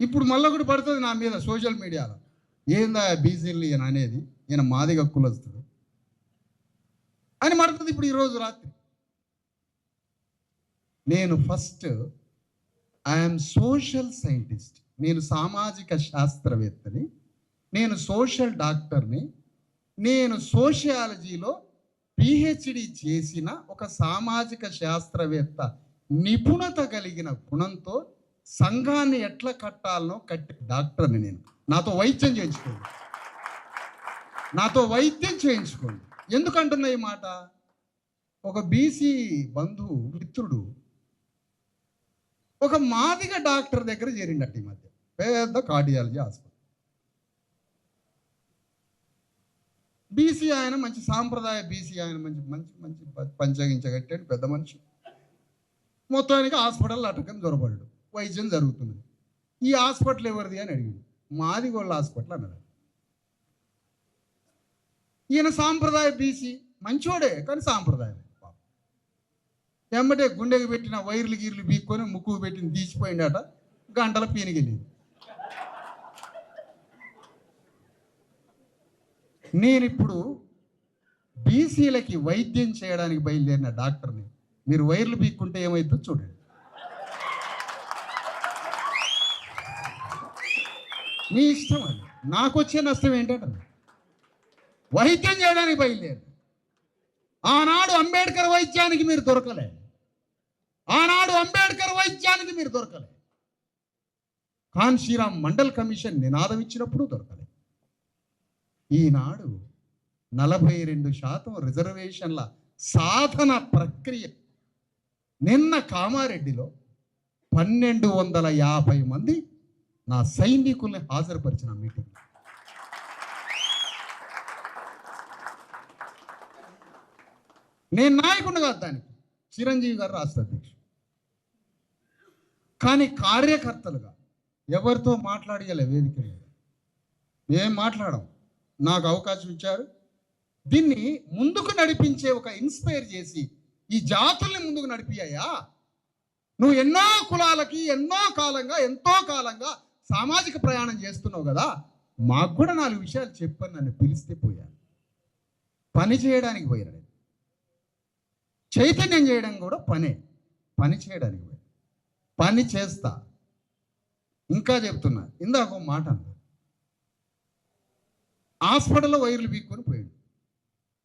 ఇప్పుడు మళ్ళీ ఒకటి పడుతుంది నా మీద సోషల్ మీడియాలో ఏందా బీసీలు ఈయన అనేది? ఈయన మాదిగ కులస్తుడు. అని పడుతుంది ఇప్పుడు ఈరోజు రాత్రి. నేను ఫస్ట్ ఐఎమ్ సోషల్ సైంటిస్ట్ నేను సామాజిక శాస్త్రవేత్తని. నేను సోషల్ డాక్టర్ని నేను సోషియాలజీలో పిహెచ్డి చేసిన ఒక సామాజిక శాస్త్రవేత్త నిపుణత కలిగిన గుణంతో సంఘాన్ని ఎట్లా కట్టాలనో కట్టి డాక్టర్ని నేను. నాతో వైద్యం చేయించుకోండి. నాతో వైద్యం చేయించుకోండి. ఎందుకంటున్నా ఈ మాట? ఒక బీసీ బంధువు మిత్రుడు ఒక మాదిగ డాక్టర్ దగ్గర చేరిండట ఈ మధ్య. పెద్ద కార్డియాలజీ హాస్పిటల్. బీసీ ఆయన మంచి సాంప్రదాయ బీసీ ఆయన మంచి మంచి మంచి పంచగించగట్టాడు పెద్ద మనిషి. మొత్తానికి హాస్పిటల్ అటకం దొరబడ్డాడు. వైద్యం జరుగుతుంది. ఈ హాస్పిటల్ ఎవరిది అని అడిగాడు. మాది హాస్పిటల్ అన్నాడు ఈయన సాంప్రదాయ బీసీ. మంచివాడే కానీ సాంప్రదాయం వెంబటే గుండెకి పెట్టిన వైర్లు గీర్లు బీక్కొని ముక్కు పెట్టిన తీసిపోయిందట గంటల పీనికెళ్ళింది. నేను ఇప్పుడు బీసీలకి వైద్యం చేయడానికి బయలుదేరిన డాక్టర్ని. మీరు వైర్లు బీక్కుంటే ఏమవుతుందో చూడండి. మీ ఇష్టం అది. నాకు వచ్చే నష్టం ఏంటంటే వైద్యం చేయడానికి బయలుదేరు. ఆనాడు అంబేద్కర్ వైద్యానికి మీరు దొరకలే ఆనాడు అంబేద్కర్ వైద్యానికి మీరు దొరకలే శ్రీరామ్ మండల్ కమిషన్ నినాదం ఇచ్చినప్పుడు దొరకలే ఈనాడు నలభై రెండు శాతం రిజర్వేషన్ల సాధన ప్రక్రియ నిన్న కామారెడ్డిలో పన్నెండు వందల యాభై మంది నా సైనికుల్ని హాజరుపరిచిన మీటింగ్. నేను నాయకుడు కాదు దానికి చిరంజీవి గారు రాష్ట్ర అధ్యక్షుడు. కానీ కార్యకర్తలుగా ఎవరితో మాట్లాడగలే వేదిక ఏం మాట్లాడం నాకు అవకాశం ఇచ్చారు. దీన్ని ముందుకు నడిపించే ఒక ఇన్స్పైర్ చేసి ఈ జాతుల్ని ముందుకు నడిపియ్యా నువ్వు ఎన్నో కులాలకి ఎన్నో కాలంగా ఎంతో కాలంగా సామాజిక ప్రయాణం చేస్తున్నావు కదా మాకు కూడా నాలుగు విషయాలు చెప్పని నన్ను పిలిస్తే పోయాను పని చేయడానికి పోయాను చైతన్యం చేయడం కూడా పనే. పని చేయడానికి పోయాను పని చేస్తా. ఇంకా చెప్తున్నా. ఇందాక ఒక మాట అన్నా. హాస్పిటల్లో వైర్లు పీక్కొని పోయాడు.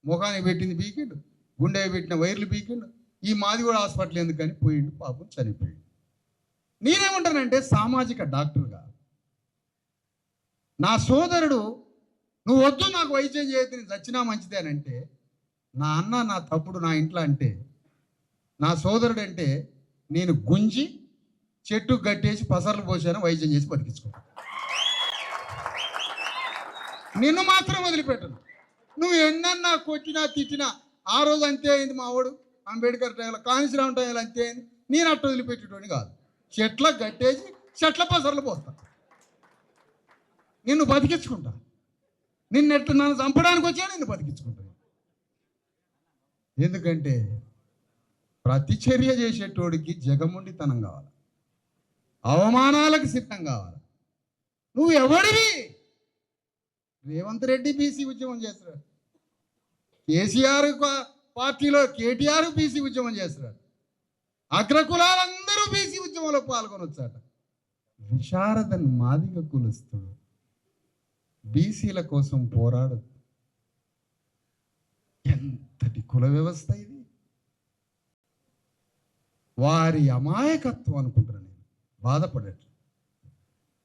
ముఖానికి పెట్టింది పీకిండు. గుండె పెట్టిన వైర్లు పీకిండు. ఈ మాది కూడా హాస్పిటల్ ఎందుకని పోయిండు. పాపం చనిపోయాడు. నేనేమంటానంటే సామాజిక డాక్టర్ నా సోదరుడు నువ్వు వద్దు నాకు వైద్యం చేయొద్దు నేను చచ్చినా మంచిదేనంటే నా అన్న నా తప్పుడు నా ఇంట్లో అంటే నా సోదరుడు అంటే నేను గుంజి చెట్టు కట్టేసి పసర్లు పోసాను వైద్యం చేసి బతికించుకో నిన్ను మాత్రం వదిలిపెట్టను. నువ్వు ఎన్నన్నా కొట్టినా తిట్టినా ఆ రోజు అంతే అయింది మా వాడు అంబేద్కర్ టైంలో కాంశీరామ్ టైంలో అంతే అయింది. నేను అట్ట వదిలిపెట్టేటోని కాదు. చెట్ల కట్టేసి చెట్ల పసర్లు పోస్తాను నిన్ను బతికించుకుంటా. నిన్ను ఎట్లా నన్ను చంపడానికి వచ్చా నిన్ను బతికించుకుంటా. ఎందుకంటే ప్రతిచర్య చేసేటోడికి జగముండితనం కావాలి. అవమానాలకు సిద్ధం కావాలి. నువ్వు ఎవడివి? రేవంత్ రెడ్డి బీసీ ఉద్యమం చేస్తున్నాడు. కేసీఆర్ పార్టీలో కేటీఆర్ బీసీ ఉద్యమం చేస్తున్నాడు. అగ్రకులాలందరూ బీసీ ఉద్యమంలో పాల్గొనొచ్చాట. విశారదన్ మాదిగ కులస్తుడు. బీసీల కోసం పోరాడదు. ఎంతటి కుల వ్యవస్థ ఇది? వారి అమాయకత్వం అనుకుంటున్నాను నేను. బాధపడట్లు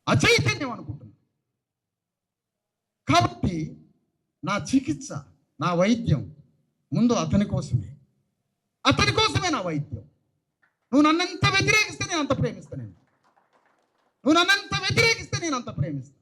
అచైతన్యం అనుకుంటున్నాను కాబట్టి నా చికిత్స నా వైద్యం ముందు అతని కోసమే. అతని కోసమే నా వైద్యం. నువ్వు నన్నంత వ్యతిరేకిస్తే నేను అంత ప్రేమిస్తాను నేను. నువ్వు నన్నంత వ్యతిరేకిస్తే నేను అంత ప్రేమిస్తాను